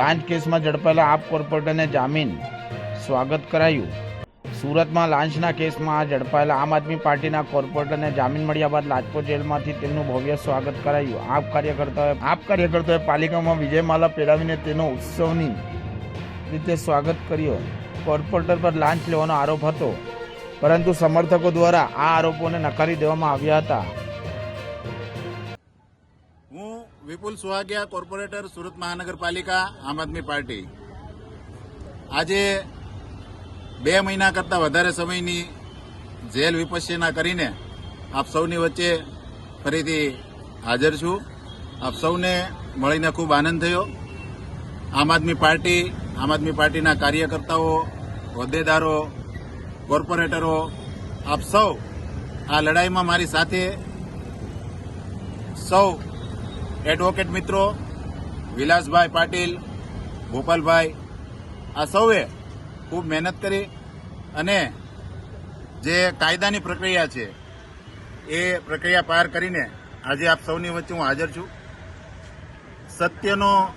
લાંચ કેસમાં ઝડપાયેલા આપ કોર્પોરેટરને જામીન સ્વાગત કરાયું. સુરતમાં લાંચના કેસમાં ઝડપાયેલા આમ આદમી પાર્ટીના કોર્પોરેટરને જામીન મળ્યા બાદ લાજપોર જેલમાંથી તેમનું ભવ્ય સ્વાગત કરાયું. આપ કાર્યકર્તાઓએ આપ કાર્યકર્તાઓએ પાલિકામાં વિજયમાલા પહેરાવીને તેનો ઉત્સવની રીતે સ્વાગત કર્યો. કોર્પોરેટર પર લાંચ લેવાનો આરોપ હતો. પરંતુ સમર્થકો દ્વારા આ આરોપોને નકારી દેવામાં આવ્યા હતા. વિપુલ સુહાગિયા, કોર્પોરેટર, સુરત મહાનગરપાલિકા, આમ આદમી પાર્ટી. આજે બે મહિના કરતાં વધારે સમયની જેલ વિપસ્યના કરીને આપ સૌની વચ્ચે ફરીથી હાજર છું. આપ સૌને મળીને ખૂબ આનંદ થયો. આમ આદમી પાર્ટી, આમ આદમી પાર્ટીના કાર્યકર્તાઓ, હોદ્દેદારો, કોર્પોરેટરો, આપ સૌ આ લડાઈમાં મારી સાથે સૌ એડવોકેટ મિત્રો, વિલાસભાઈ પાટીલ, ગોપાલભાઈ, આ સૌએ ખૂબ મહેનત કરી અને જે કાયદાની પ્રક્રિયા છે, એ પ્રક્રિયા પાર કરીને આજે આપ સૌની વચ્ચે હું હાજર છું. સત્યનો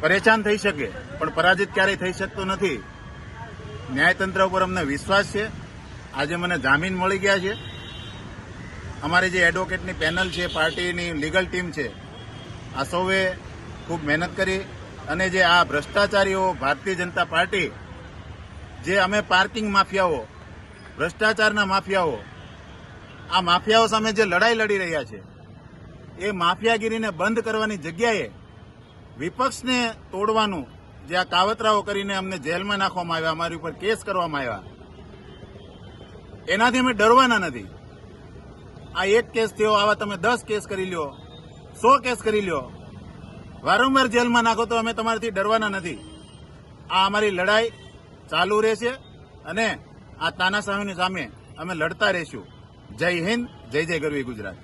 પરેશાન થઈ શકે, પણ પરાજિત ક્યારેય થઈ શકતો નથી. ન્યાયતંત્ર ઉપર અમને વિશ્વાસ છે. આજે મને જામીન મળી ગયા છે. અમારી જે એડવોકેટની પેનલ છે, પાર્ટીની લીગલ ટીમ છે, આ સૌએ ખૂબ મહેનત કરી અને જે આ ભ્રષ્ટાચારીઓ ભારતીય જનતા પાર્ટી, જે અમે પાર્કિંગ માફિયાઓ, ભ્રષ્ટાચારના માફિયાઓ, આ માફિયાઓ સામે જે લડાઈ લડી રહ્યા છે, એ માફિયાગીરીને બંધ કરવાની જગ્યાએ વિપક્ષને તોડવાનું જે આ કાવતરાઓ કરીને અમને જેલમાં નાખવામાં આવ્યા, અમારી ઉપર કેસ કરવામાં આવ્યા, એનાથી અમે ડરવાના નથી. આ એક કેસ થયો, આવા તમે દસ કેસ કરી લ્યો, સો કેસ કરી લ્યો. વારંવાર જેલમાં નાખો તો અમે તમારાથી ડરવાના નથી. આ અમારી લડાઈ ચાલુ રહેશે અને આ તાનાશાહીની સામે અમે લડતા રહીશું. જય હિન્દ, જય જય ગરવી ગુજરાત.